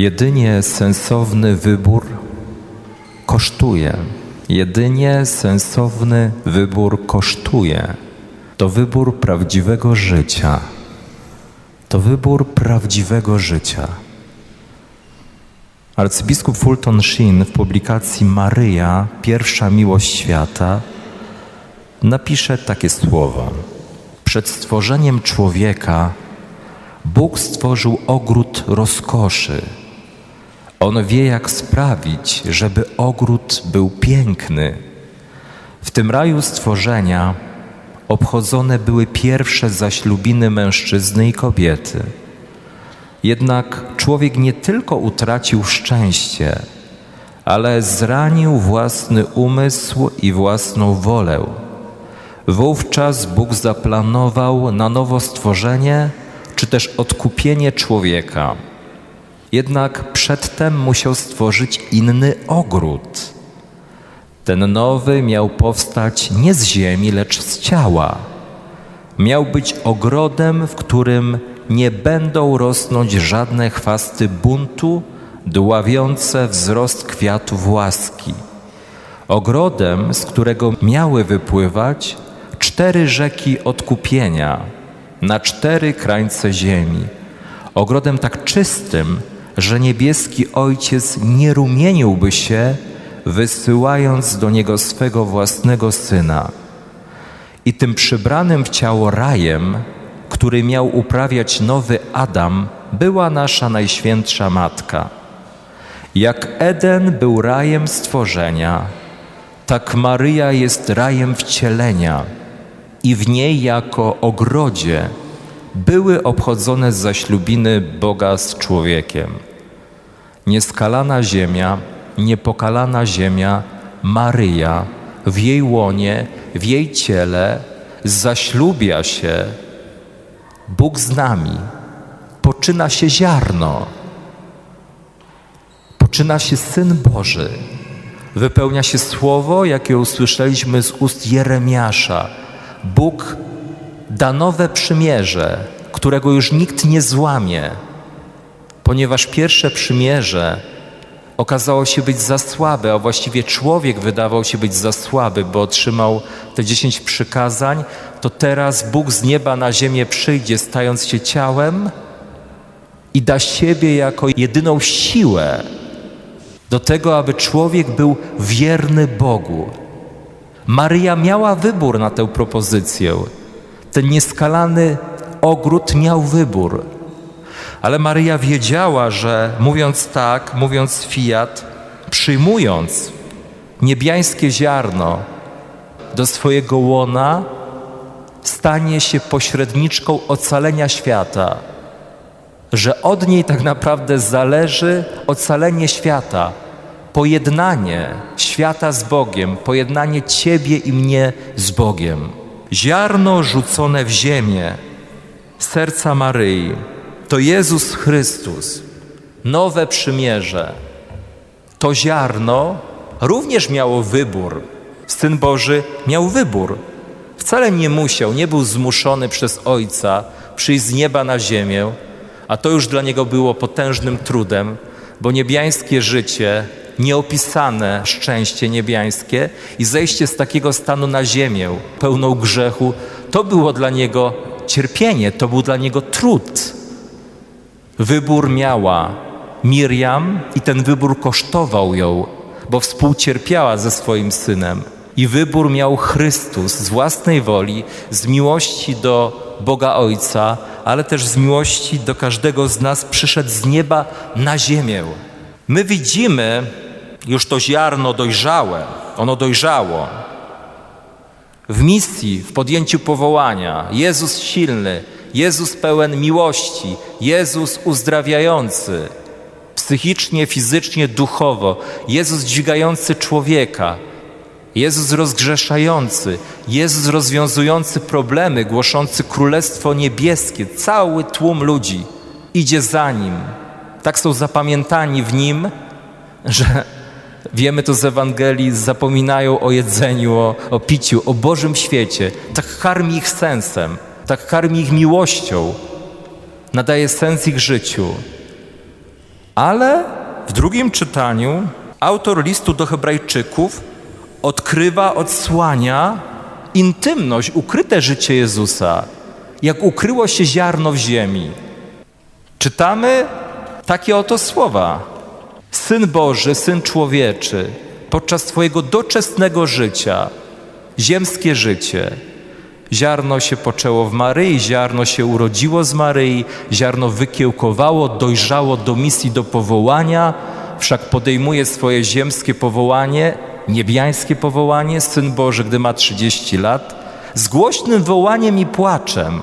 Jedynie sensowny wybór kosztuje. Jedynie sensowny wybór kosztuje. To wybór prawdziwego życia. To wybór prawdziwego życia. Arcybiskup Fulton Sheen w publikacji Maryja, pierwsza miłość świata, napisze takie słowa. Przed stworzeniem człowieka Bóg stworzył ogród rozkoszy. On wie, jak sprawić, żeby ogród był piękny. W tym raju stworzenia obchodzone były pierwsze zaślubiny mężczyzny i kobiety. Jednak człowiek nie tylko utracił szczęście, ale zranił własny umysł i własną wolę. Wówczas Bóg zaplanował na nowo stworzenie, czy też odkupienie człowieka. Jednak przedtem musiał stworzyć inny ogród. Ten nowy miał powstać nie z ziemi, lecz z ciała. Miał być ogrodem, w którym nie będą rosnąć żadne chwasty buntu, dławiące wzrost kwiatów łaski. Ogrodem, z którego miały wypływać cztery rzeki odkupienia na cztery krańce ziemi. Ogrodem tak czystym, że niebieski Ojciec nie rumieniłby się, wysyłając do niego swego własnego Syna. I tym przybranym w ciało rajem, który miał uprawiać nowy Adam, była nasza najświętsza Matka. Jak Eden był rajem stworzenia, tak Maryja jest rajem wcielenia i w niej jako ogrodzie były obchodzone zaślubiny Boga z człowiekiem. Nieskalana ziemia, niepokalana ziemia, Maryja w jej łonie, w jej ciele zaślubia się Bóg z nami. Poczyna się ziarno, poczyna się Syn Boży, wypełnia się słowo, jakie usłyszeliśmy z ust Jeremiasza. Bóg da nowe przymierze, którego już nikt nie złamie, ponieważ pierwsze przymierze okazało się być za słabe, a właściwie człowiek wydawał się być za słaby, bo otrzymał te dziesięć przykazań, to teraz Bóg z nieba na ziemię przyjdzie, stając się ciałem i da siebie jako jedyną siłę do tego, aby człowiek był wierny Bogu. Maryja miała wybór na tę propozycję. Ten nieskalany ogród miał wybór. Ale Maryja wiedziała, że mówiąc tak, mówiąc fiat, przyjmując niebiańskie ziarno do swojego łona, stanie się pośredniczką ocalenia świata, że od niej tak naprawdę zależy ocalenie świata, pojednanie świata z Bogiem, pojednanie Ciebie i mnie z Bogiem. Ziarno rzucone w ziemię serca Maryi to Jezus Chrystus, nowe przymierze. To ziarno również miało wybór. Syn Boży miał wybór. Wcale nie musiał, nie był zmuszony przez Ojca przyjść z nieba na ziemię, a to już dla niego było potężnym trudem, bo niebiańskie życie, nieopisane szczęście niebiańskie i zejście z takiego stanu na ziemię, pełną grzechu, to było dla niego cierpienie, to był dla niego trud. Wybór miała Miriam i ten wybór kosztował ją, bo współcierpiała ze swoim synem. I wybór miał Chrystus z własnej woli, z miłości do Boga Ojca, ale też z miłości do każdego z nas przyszedł z nieba na ziemię. My widzimy już to ziarno dojrzałe, ono dojrzało. W misji, w podjęciu powołania, Jezus silny, Jezus pełen miłości, Jezus uzdrawiający psychicznie, fizycznie, duchowo, Jezus dźwigający człowieka, Jezus rozgrzeszający, Jezus rozwiązujący problemy, głoszący Królestwo Niebieskie, cały tłum ludzi idzie za Nim. Tak są zapamiętani w Nim, że wiemy to z Ewangelii, zapominają o jedzeniu, o, o piciu, o Bożym świecie. Tak karmi ich sensem, tak karmi ich miłością, nadaje sens ich życiu. Ale w drugim czytaniu autor listu do Hebrajczyków odkrywa, odsłania intymność, ukryte życie Jezusa, jak ukryło się ziarno w ziemi. Czytamy takie oto słowa. Syn Boży, Syn Człowieczy, podczas Twojego doczesnego życia, ziemskie życie, ziarno się poczęło w Maryi, ziarno się urodziło z Maryi, ziarno wykiełkowało, dojrzało do misji, do powołania, wszak podejmuje swoje ziemskie powołanie, niebiańskie powołanie, Syn Boży, gdy ma 30 lat, z głośnym wołaniem i płaczem.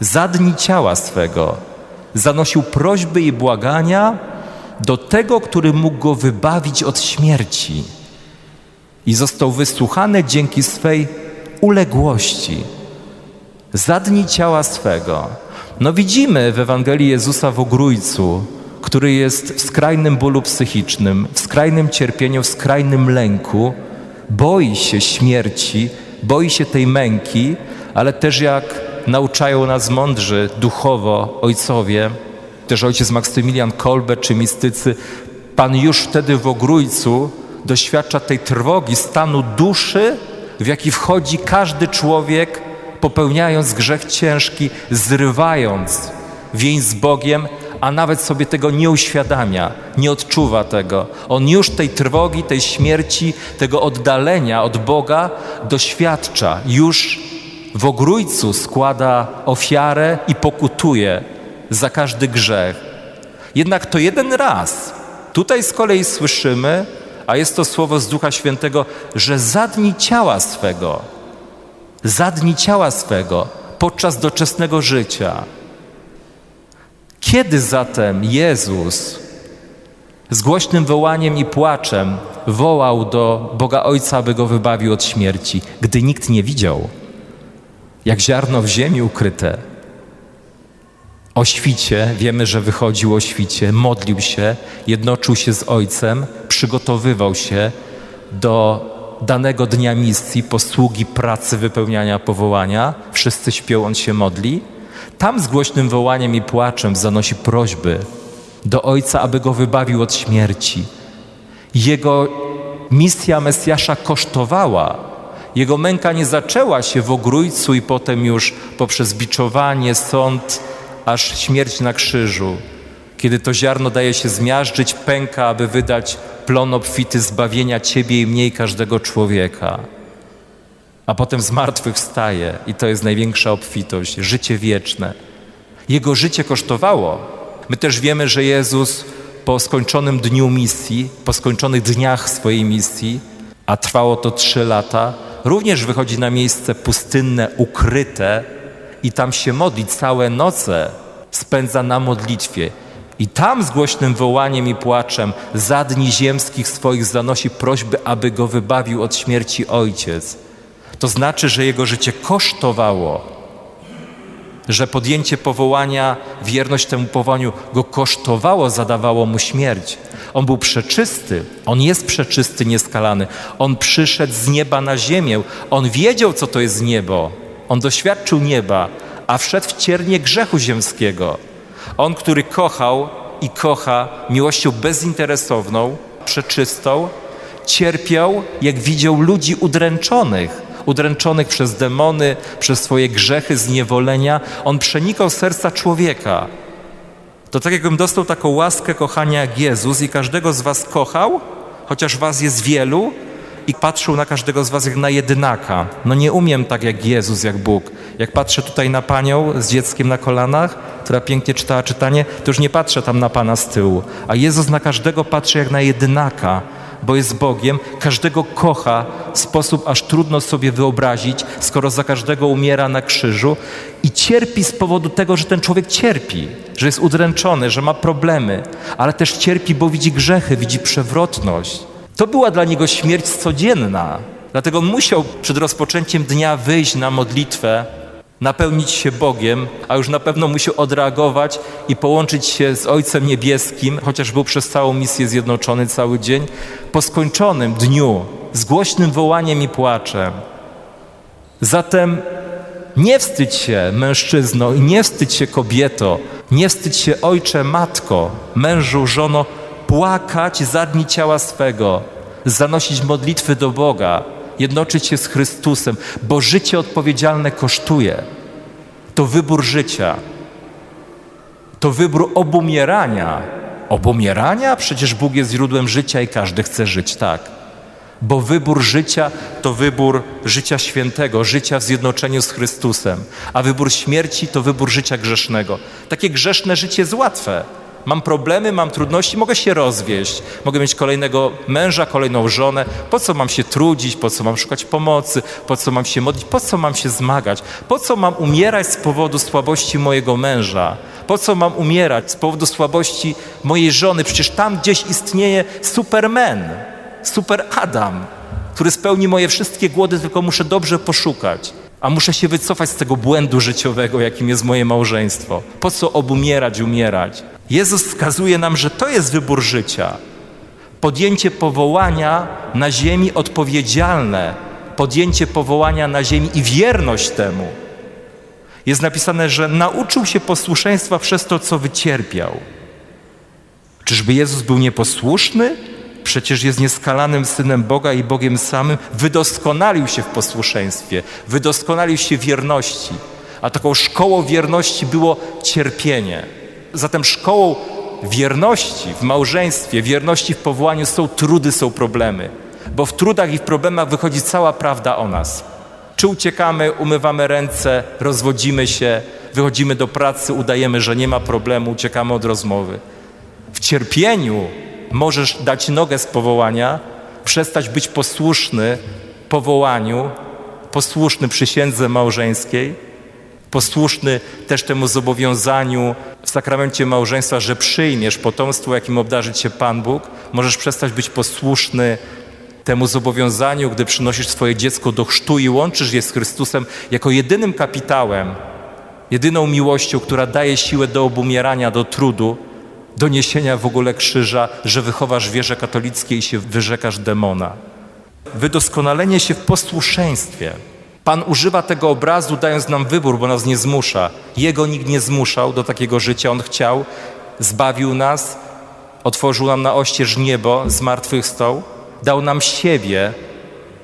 Za dni ciała swego zanosił prośby i błagania do tego, który mógł go wybawić od śmierci. I został wysłuchany dzięki swej uległości za dni ciała swego. No widzimy w Ewangelii Jezusa w Ogrójcu, który jest w skrajnym bólu psychicznym, w skrajnym cierpieniu, w skrajnym lęku, boi się śmierci, boi się tej męki, ale też jak nauczają nas mądrzy duchowo ojcowie, też ojciec Maksymilian Kolbe czy mistycy, Pan już wtedy w Ogrójcu doświadcza tej trwogi, stanu duszy, w jaki wchodzi każdy człowiek, popełniając grzech ciężki, zrywając więź z Bogiem, a nawet sobie tego nie uświadamia, nie odczuwa tego. On już tej trwogi, tej śmierci, tego oddalenia od Boga doświadcza. Już w ogrójcu składa ofiarę i pokutuje za każdy grzech. Jednak to jeden raz. Tutaj z kolei słyszymy, a jest to słowo z Ducha Świętego, że za dni ciała swego, za dni ciała swego, podczas doczesnego życia. Kiedy zatem Jezus z głośnym wołaniem i płaczem wołał do Boga Ojca, aby go wybawił od śmierci, gdy nikt nie widział, jak ziarno w ziemi ukryte? O świcie, wiemy, że wychodził o świcie, modlił się, jednoczył się z Ojcem, przygotowywał się do danego dnia misji, posługi, pracy, wypełniania powołania. Wszyscy śpią, on się modli. Tam z głośnym wołaniem i płaczem zanosi prośby do Ojca, aby go wybawił od śmierci. Jego misja Mesjasza kosztowała. Jego męka nie zaczęła się w ogrójcu i potem już poprzez biczowanie, sąd, aż śmierć na krzyżu. Kiedy to ziarno daje się zmiażdżyć, pęka, aby wydać plon obfity zbawienia Ciebie i mniej każdego człowieka. A potem z martwych wstaje i to jest największa obfitość, życie wieczne. Jego życie kosztowało. My też wiemy, że Jezus po skończonym dniu misji, po skończonych dniach swojej misji, a trwało to trzy lata, również wychodzi na miejsce pustynne, ukryte i tam się modli całe noce, spędza na modlitwie. I tam z głośnym wołaniem i płaczem za dni ziemskich swoich zanosi prośby, aby go wybawił od śmierci ojciec. To znaczy, że jego życie kosztowało, że podjęcie powołania, wierność temu powołaniu go kosztowało, zadawało mu śmierć. On był przeczysty, on jest przeczysty, nieskalany. On przyszedł z nieba na ziemię, on wiedział, co to jest niebo. On doświadczył nieba, a wszedł w ciernie grzechu ziemskiego. On, który kochał i kocha miłością bezinteresowną, przeczystą, cierpiał, jak widział ludzi udręczonych, udręczonych przez demony, przez swoje grzechy, zniewolenia. On przenikał serca człowieka. To tak jakbym dostał taką łaskę kochania jak Jezus i każdego z was kochał, chociaż was jest wielu, i patrzył na każdego z was jak na jedynaka. No nie umiem tak jak Jezus, jak Bóg. Jak patrzę tutaj na panią z dzieckiem na kolanach, która pięknie czytała czytanie, to już nie patrzę tam na Pana z tyłu. A Jezus na każdego patrzy jak na jedynaka, bo jest Bogiem, każdego kocha w sposób aż trudno sobie wyobrazić, skoro za każdego umiera na krzyżu i cierpi z powodu tego, że ten człowiek cierpi, że jest udręczony, że ma problemy, ale też cierpi, bo widzi grzechy, widzi przewrotność. To była dla niego śmierć codzienna. Dlatego musiał przed rozpoczęciem dnia wyjść na modlitwę, napełnić się Bogiem, a już na pewno musiał odreagować i połączyć się z Ojcem Niebieskim, chociaż był przez całą misję zjednoczony cały dzień, po skończonym dniu z głośnym wołaniem i płaczem. Zatem Nie wstydź się, mężczyzno, i nie wstydź się, kobieto, nie wstydź się, ojcze, matko, mężu, żono, płakać za dni ciała swego, zanosić modlitwy do Boga, jednoczyć się z Chrystusem, bo życie odpowiedzialne kosztuje. To wybór życia. To wybór obumierania. Obumierania? Przecież Bóg jest źródłem życia i każdy chce żyć tak. Bo wybór życia to wybór życia świętego, życia w zjednoczeniu z Chrystusem, a wybór śmierci to wybór życia grzesznego. Takie grzeszne życie jest łatwe. Mam problemy, mam trudności, mogę się rozwieść, mogę mieć kolejnego męża, kolejną żonę. Po co mam się trudzić, po co mam szukać pomocy, po co mam się modlić, po co mam się zmagać, po co mam umierać z powodu słabości mojego męża, po co mam umierać z powodu słabości mojej żony? Przecież tam gdzieś istnieje Superman, Super Adam, który spełni moje wszystkie głody, tylko muszę dobrze poszukać. A muszę się wycofać z tego błędu życiowego, jakim jest moje małżeństwo. Po co obumierać, umierać? Jezus wskazuje nam, że to jest wybór życia. Podjęcie powołania na ziemi odpowiedzialne, podjęcie powołania na ziemi i wierność temu. Jest napisane, że nauczył się posłuszeństwa przez to, co wycierpiał. Czyżby Jezus był nieposłuszny? Przecież jest nieskalanym synem Boga i Bogiem samym. Wydoskonalił się w posłuszeństwie, wydoskonalił się wierności. A taką szkołą wierności było cierpienie. Zatem szkołą wierności w małżeństwie, wierności w powołaniu są trudy, są problemy. Bo w trudach i w problemach wychodzi cała prawda o nas. Czy uciekamy, umywamy ręce, rozwodzimy się, wychodzimy do pracy, udajemy, że nie ma problemu, uciekamy od rozmowy. W cierpieniu możesz dać nogę z powołania, przestać być posłuszny powołaniu, posłuszny przysiędze małżeńskiej, posłuszny też temu zobowiązaniu w sakramencie małżeństwa, że przyjmiesz potomstwo, jakim obdarzy cię Pan Bóg. Możesz przestać być posłuszny temu zobowiązaniu, gdy przynosisz swoje dziecko do chrztu i łączysz je z Chrystusem jako jedynym kapitałem, jedyną miłością, która daje siłę do obumierania, do trudu, do niesienia w ogóle krzyża, że wychowasz wierze katolickiej i się wyrzekasz demona. Wydoskonalenie się w posłuszeństwie. Pan używa tego obrazu, dając nam wybór, bo nas nie zmusza. Jego nikt nie zmuszał do takiego życia. On chciał, zbawił nas, otworzył nam na oścież niebo, zmartwychwstał, dał nam siebie.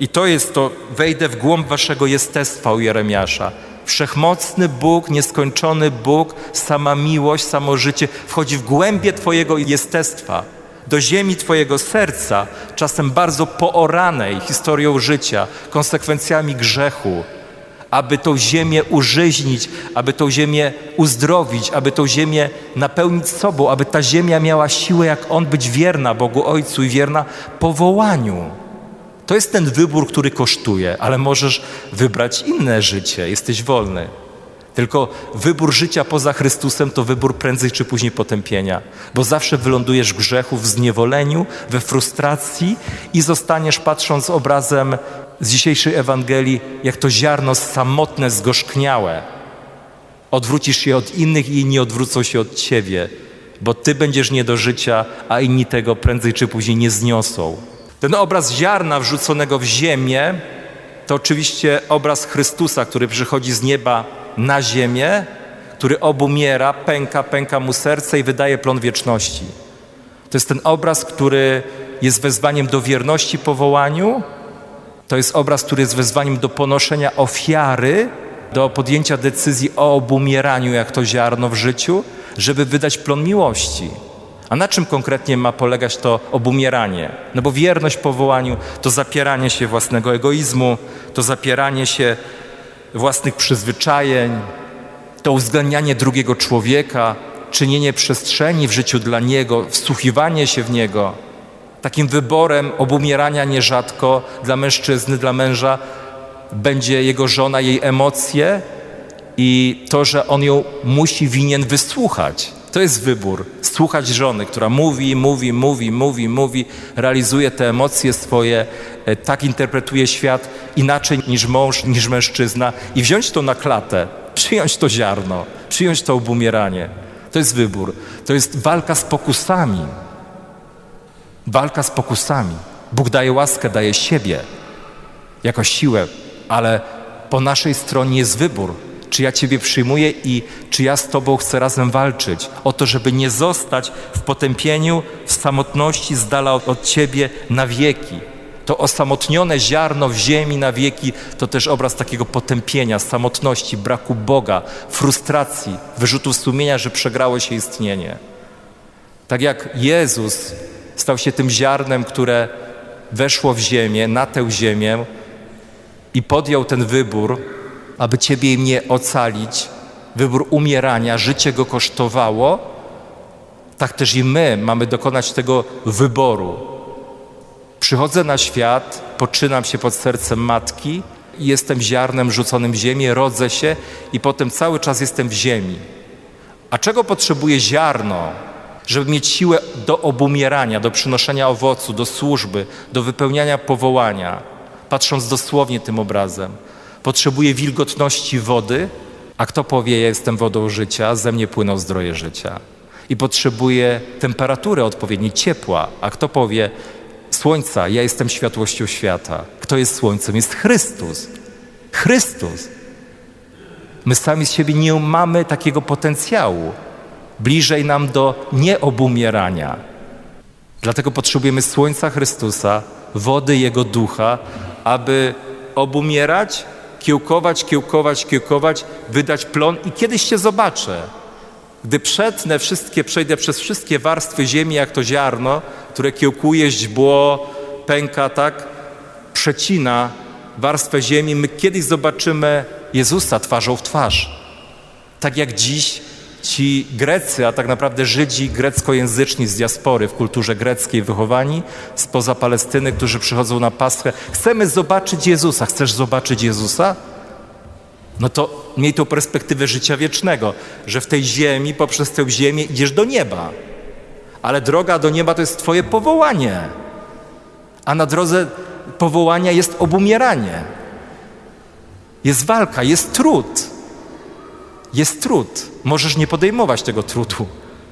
I to jest to, wejdę w głąb waszego jestestwa u Jeremiasza. Wszechmocny Bóg, nieskończony Bóg, sama miłość, samo życie wchodzi w głębie Twojego jestestwa, do ziemi Twojego serca, czasem bardzo pooranej historią życia, konsekwencjami grzechu, aby tą ziemię użyźnić, aby tą ziemię uzdrowić, aby tą ziemię napełnić sobą, aby ta ziemia miała siłę jak On być wierna Bogu Ojcu i wierna powołaniu. To jest ten wybór, który kosztuje, ale możesz wybrać inne życie, jesteś wolny. Tylko wybór życia poza Chrystusem to wybór prędzej czy później potępienia, bo zawsze wylądujesz w grzechu, w zniewoleniu, we frustracji i zostaniesz patrząc obrazem z dzisiejszej Ewangelii, jak to ziarno samotne, zgorzkniałe. Odwrócisz się od innych i inni odwrócą się od ciebie, bo ty będziesz nie do życia, a inni tego prędzej czy później nie zniosą. Ten obraz ziarna wrzuconego w ziemię to oczywiście obraz Chrystusa, który przychodzi z nieba na ziemię, który obumiera, pęka, pęka mu serce i wydaje plon wieczności. To jest ten obraz, który jest wezwaniem do wierności powołaniu. To jest obraz, który jest wezwaniem do ponoszenia ofiary, do podjęcia decyzji o obumieraniu, jak to ziarno w życiu, żeby wydać plon miłości. A na czym konkretnie ma polegać to obumieranie? No bo wierność powołaniu to zapieranie się własnego egoizmu, to zapieranie się własnych przyzwyczajeń, to uwzględnianie drugiego człowieka, czynienie przestrzeni w życiu dla niego, wsłuchiwanie się w niego. Takim wyborem obumierania nierzadko dla mężczyzny, dla męża będzie jego żona, jej emocje i to, że on ją musi, winien wysłuchać. To jest wybór. Słuchać żony, która mówi, mówi, mówi, mówi, mówi, realizuje te emocje swoje, e, tak interpretuje świat inaczej niż mąż, niż mężczyzna i wziąć to na klatę, przyjąć to ziarno, przyjąć to obumieranie. To jest wybór. To jest walka z pokusami. Walka z pokusami. Bóg daje łaskę, daje siebie jako siłę, ale po naszej stronie jest wybór. Czy ja Ciebie przyjmuję i czy ja z Tobą chcę razem walczyć o to, żeby nie zostać w potępieniu, w samotności z dala od, Ciebie na wieki. To osamotnione ziarno w ziemi na wieki to też obraz takiego potępienia, samotności, braku Boga, frustracji, wyrzutów sumienia, że przegrało się istnienie. Tak jak Jezus stał się tym ziarnem, które weszło w ziemię, na tę ziemię i podjął ten wybór, aby Ciebie i mnie ocalić, wybór umierania, życie go kosztowało, tak też i my mamy dokonać tego wyboru. Przychodzę na świat, poczynam się pod sercem matki, jestem ziarnem rzuconym w ziemię, rodzę się i potem cały czas jestem w ziemi. A czego potrzebuje ziarno, żeby mieć siłę do obumierania, do przynoszenia owocu, do służby, do wypełniania powołania? Patrząc dosłownie tym obrazem, potrzebuje wilgotności wody, a kto powie, ja jestem wodą życia, ze mnie płyną zdroje życia. I potrzebuje temperatury odpowiedniej, ciepła, a kto powie, słońca, ja jestem światłością świata. Kto jest słońcem? Jest Chrystus. Chrystus. My sami z siebie nie mamy takiego potencjału. Bliżej nam do nieobumierania. Dlatego potrzebujemy słońca Chrystusa, wody Jego ducha, aby obumierać, kiełkować, kiełkować, kiełkować, wydać plon i kiedyś Cię zobaczę. Gdy przetnę wszystkie, przejdę przez wszystkie warstwy ziemi, jak to ziarno, które kiełkuje, źdźbło, pęka, tak, przecina warstwę ziemi, my kiedyś zobaczymy Jezusa twarzą w twarz. Tak jak dziś ci Grecy, a tak naprawdę Żydzi greckojęzyczni z diaspory w kulturze greckiej wychowani spoza Palestyny, którzy przychodzą na Paschę. Chcemy zobaczyć Jezusa. Chcesz zobaczyć Jezusa? No to miej tą perspektywę życia wiecznego, że w tej ziemi, poprzez tę ziemię idziesz do nieba. Ale droga do nieba to jest twoje powołanie. A na drodze powołania jest obumieranie. Jest walka, jest trud. Jest trud. Możesz nie podejmować tego trudu.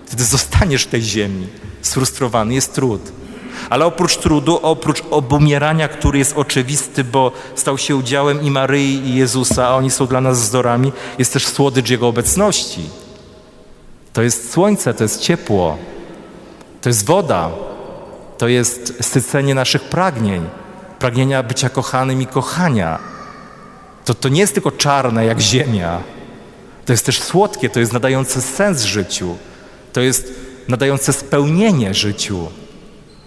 Wtedy zostaniesz w tej ziemi. Sfrustrowany jest trud. Ale oprócz trudu, oprócz obumierania, który jest oczywisty, bo stał się udziałem i Maryi, i Jezusa, a oni są dla nas wzorami, jest też słodycz Jego obecności. To jest słońce, to jest ciepło, to jest woda, to jest sycenie naszych pragnień, pragnienia bycia kochanym i kochania. To, to nie jest tylko czarne jak ziemia, to jest też słodkie, to jest nadające sens życiu, to jest nadające spełnienie życiu.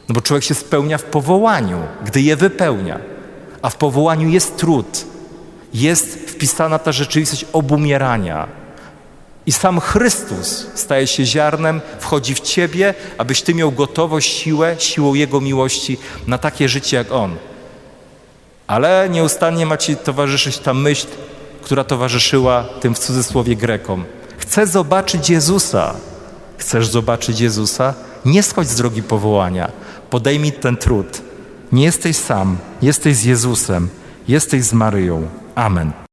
No bo człowiek się spełnia w powołaniu, gdy je wypełnia. A w powołaniu jest trud. Jest wpisana ta rzeczywistość obumierania. I sam Chrystus staje się ziarnem, wchodzi w ciebie, abyś ty miał gotowość, siłę, siłą Jego miłości na takie życie jak On. Ale nieustannie ma ci towarzyszyć ta myśl, która towarzyszyła tym w cudzysłowie Grekom. Chcę zobaczyć Jezusa. Chcesz zobaczyć Jezusa? Nie schodź z drogi powołania. Podejmij ten trud. Nie jesteś sam, jesteś z Jezusem, jesteś z Maryją. Amen.